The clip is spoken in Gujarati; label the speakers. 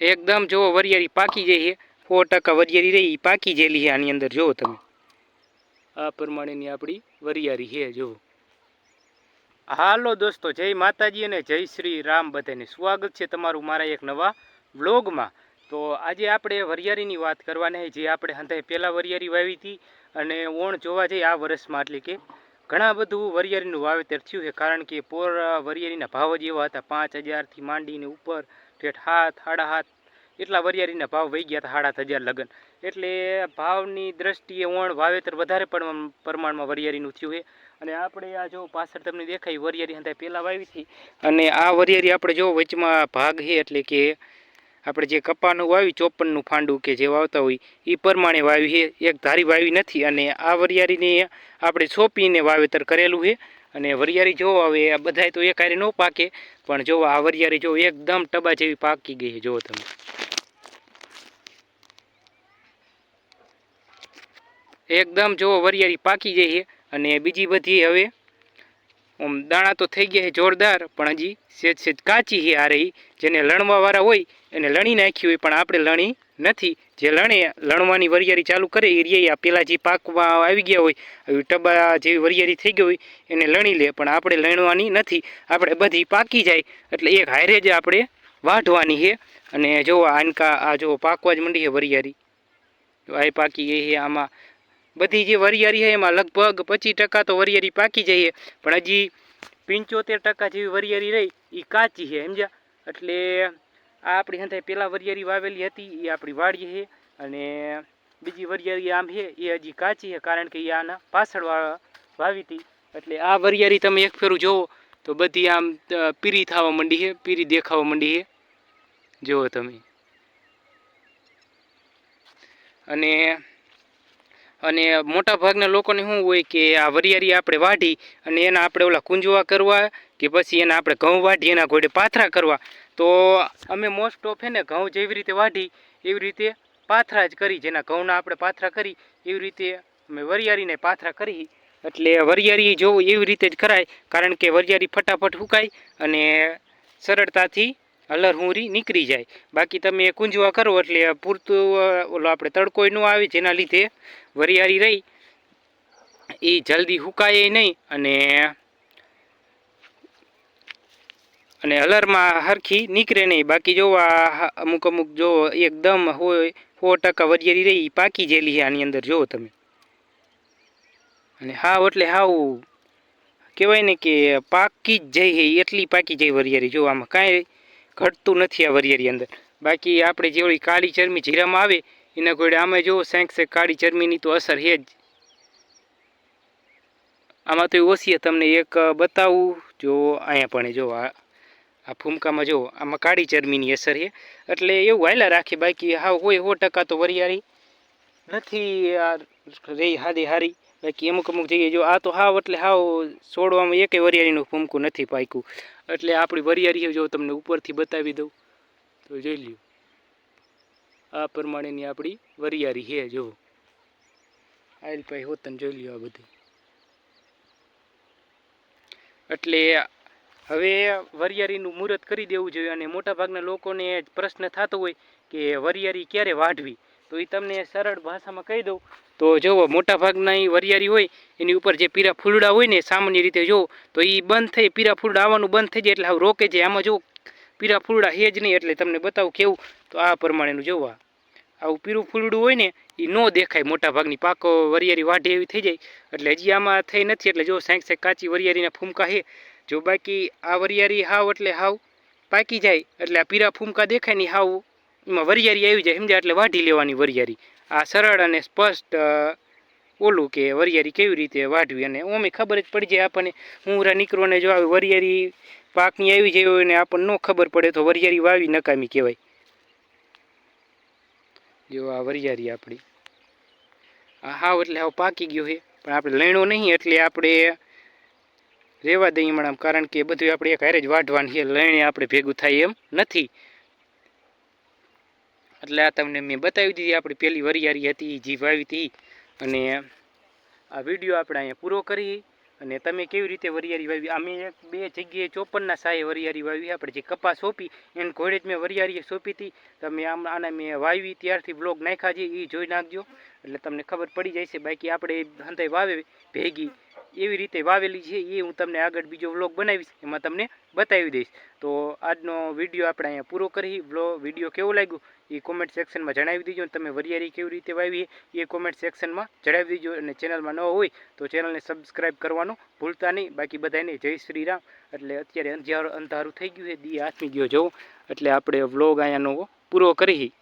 Speaker 1: એકદમ જુઓ વરિયાળી પાકી જઈ છે. સો ટકા વરિયાળી રહી પાકી જેલી છે આની અંદર જુઓ તમે. આ પ્રમાણેની આપણી વરિયાળી છે જુઓ હાલો દોસ્તો, જય માતાજી અને જય શ્રી રામ બધાને. સ્વાગત છે તમારું મારા એક નવા વ્લોગમાં. તો આજે આપણે વરિયાળીની વાત કરવાની જે આપણે હંધાય પહેલાં વરિયાળી વાવી હતી અને ઓણ જોવા જઈએ આ વર્ષમાં, એટલે કે ઘણા બધું વરિયાળીનું વાવેતર થયું છે, કારણ કે પોર વરિયાળીના ભાવ જ એવા હતા. પાંચ હજારથી માંડીને ઉપર ઠેઠ હાથ સાડા હાથ, એટલા વરિયાળીના ભાવ વહી ગયા હતા સાડા હજાર લગન. એટલે ભાવની દ્રષ્ટિએ ઓણ વાવેતર વધારે પ્રમાણમાં વરિયાળીનું થયું છે. અને આપણે આ જો પાછળ તમને દેખાય, વરિયાળી હતા પહેલાં વાવી હતી. અને આ વરિયાળી આપણે જો વચમાં ભાગ છે, એટલે કે આપણે જે કપાનું વાવી ચોપનનું ફાંડું કે જે વાવતા હોય એ પ્રમાણે વાવી છે. એક ધારી વાવી નથી. અને આ વરિયાળીને આપણે સોંપીને વાવેતર કરેલું છે. અને વરિયાળી જો હવે આ બધાય તો એક હારે ન પાકે, પણ જો આ વરિયાળી જો એકદમ ટબા જેવી પાકી ગઈ જુઓ તમે. એકદમ જો વરિયાળી પાકી ગઈ છે, અને બીજી બધી હવે, આમ દાણા તો થઈ ગયા છે જોરદાર, પણ હજી સેજ સેજ કાચી છે આ રહી, જેને લણવાવાળા હોય, એને લણી નાખી હોય, પણ આપણે લણી નથી. જે લણે, લણવાની વરિયાળી ચાલુ કરે એ આ પેલા જે પાકમાં આવી ગયા હોય, આવી ટબા જેવી વરિયાળી થઈ ગઈ હોય, એને લણી લે. પણ આપણે લણવાની નથી. આપણે બધી પાકી જાય. એટલે એક હારે જ આપણે વાઢવાની છે. અને જો આનકા, આ જો પાકવા જ મંડી છે વરિયાળી. જો આ પાકી ગઈ છે આમાં. બધી જે વરિયાળી છે એમાં લગભગ પચીસ ટકા તો વરિયાળી પાકી છે. પણ હજી પંચોતેર ટકા જેવી વરિયાળી રહી એ કાચી છે, સમજ્યા? એટલે આ આપણી સાથે પહેલાં વરિયાળી વાવેલી હતી એ આપણી વાડી છે અને બીજી વરિયાળી આમ છે, એ હજી કાચી છે કારણ કે એ આના પાછળ વાવી હતી. એટલે આ વરિયાળી તમે એક ફેરું જોવો તો બધી આમ પીરી થવા માંડી છે, પીરી દેખાવા માંડી છે. જુઓ તમે. અને અને મોટા ભાગના લોકોને શું હોય કે આ વરિયાળી આપણે વાઢી અને એના આપણે ઓલા કુંજવા કરવા કે પછી એના આપણે ઘઉં વાઢી, એના ઘોડે પાથરા કરવા. તો અમે મોસ્ટ ઓફ એને ઘઉં જેવી રીતે વાઢી, એવી રીતે પાથરા જ કરી, જેના ઘઉંના આપણે પાથરા કરી, એવી રીતે અમે વરિયાળીને પાથરા કરી. એટલે વરિયાળી જોવું એવી રીતે જ કરાય કારણ કે વરિયાળી ફટાફટ સુકાય અને સરળતાથી હુંરી નીકળી જાય. બાકી તમે કુંજવા કરો એટલે પૂરતું, ઓલો આપણે તડકોય ન આવે, જેના લીધે વરિયાળી રહી. એ જલ્દી સુકાય નહીં અને અને હલરમાં હરખી નીકળે નહીં. બાકી જો આ અમુક અમુક જો એકદમ હોય, સો ટકા વરિયાળી રહી પાકી જેલી છે આની અંદર, જુઓ તમે. અને હાવ એટલે હાવ કહેવાય ને કે પાકી જ જઈ હે એટલી પાકી જાય વરિયાળી. જો આમાં કાંઈ ઘટતું નથી આ વરિયારી અંદર. બાકી આપણે જેવડી કાળી ચરમી જીરામાં આવે, એના ઘોડે આમાં જો સેંક સેંક કાળી ચરમીની તો અસર છે જ. આમાં તો ઓછી તમને એક બતાવું, જો અહીંયા પણ જો આ આ ફૂમકામાં જો આમાં કાળી ચરમીની અસર છે. એટલે એવું હાલ્યા રાખે બાકી હાવ હોય સો ટકા તો વરિયાળી. નથી આ રહી હાદી હારી. બાકી અમુક અમુક જગ્યાએ જો આ તો હાવ એટલે હાવ છોડવામાં એકેય વરિયાળીનું ફૂમકું નથી પાક્યું. એટલે આપણી વરિયાળી જો તમને ઉપરથી બતાવી દઉં. તો જોઈ લ્યો. આ પ્રમાણેની આપણી વરિયાળી છે જો. આયલ પાઈ હોતન જોઈ લ્યો આ બધી. એટલે હવે વરિયાળીનું મુહૂર્ત કરી દેવું જોઈએ અને મોટાભાગના લોકોને પ્રશ્ન થતો હોય કે વરિયાળી ક્યારે વાઢવી? તો એ તમને સરળ ભાષામાં કહી દઉં. તો જુઓ મોટાભાગના એ વરિયાળી હોય, એની ઉપર જે પીરા ફૂલડા હોય ને સામાન્ય રીતે જુઓ તો એ બંધ થઈ પીરા ફૂલડા આવવાનું બંધ થઈ જાય એટલે હવે રોકે છે. આમાં જો પીરા ફૂલડા હે જ નહીં એટલે તમને બતાવું કેવું. તો આ પ્રમાણેનું જોવા. આવું પીરું ફૂલડું હોય ને એ ન દેખાય. મોટાભાગની પાકો વરિયાળી વાઢી એવી થઈ જાય. એટલે હજી આમાં થઈ નથી. એટલે જો સાંક સાંક કાચી વરિયાળીના ફૂમકા છે જો બાકી આ વરિયાળી હાવ એટલે હાવ પાકી જાય, એટલે આ પીરા ફૂમકા દેખાય નહીં હાવ, એમાં વરિયારી આવી જાય, સમજ્યા? એટલે વાઢી લેવાની વરિયારી આ સરળ અને સ્પષ્ટ ઓલું કે વરિયારી કેવી રીતે વાઢવી અને ઓમે ખબર જ પડી જાય આપણને. હું નીકળવાને જો આવી વરિયારી પાકની આવી જાય હોય ને આપણને ન ખબર પડે તો વરિયારી વાવી નકામી કહેવાય. જો આ વરિયારી આપણી. હાવ એટલે હાવ પાકી ગયો છે. પણ આપણે લેણો નહીં, એટલે આપણે રહેવા દઈએ મેડમ કારણ કે બધું આપણે એક હારે જ વાઢવાનું છે, લઈને આપણે ભેગું થાય એમ નથી. એટલે આ તમને મેં બતાવી દીધી, આપણી પહેલી વરિયારી હતી જે વાવી હતી. અને આ વીડિયો આપણે અહીંયા પૂરો કરી, અને તમે કેવી રીતે વરિયારી વાવી? અમે એક બે જગ્યાએ ચોપનના સાહે વરિયારી વાવી, આપણે જે કપાસ સોંપી, એને ઘોડે જ મેં વરિયારી સોંપી હતી. તમે આમ આને મેં વાવી, ત્યારથી બ્લોગ નાખ્યા છે એ જોઈ નાખજો. એટલે તમને ખબર પડી જાય છે બાકી આપણે હંતાઈ વાવે ભેગી. એવી રીતે વાવેલી છે એ હું તમને આગળ બીજો વ્લોગ બનાવીશ, એમાં તમને બતાવી દઈશ. તો આજનો વીડિયો આપણે અહીંયા પૂરો કરી વ્લોગ વીડિયો કેવો લાગ્યો એ કોમેન્ટ સેક્શનમાં જણાવી દેજો તમે વરિયારી કેવી રીતે વાવી એ કોમેન્ટ સેક્શનમાં જણાવી દેજો. અને ચેનલમાં ન હોય તો ચેનલને સબસ્ક્રાઈબ કરવાનું ભૂલતા નહીં. બાકી બધાને જય શ્રી રામ. એટલે અત્યારે અંધારું થઈ ગયું છે. દી આથમી ગયો જવું એટલે આપણે વ્લોગ અહીંયાનો પૂરો કરી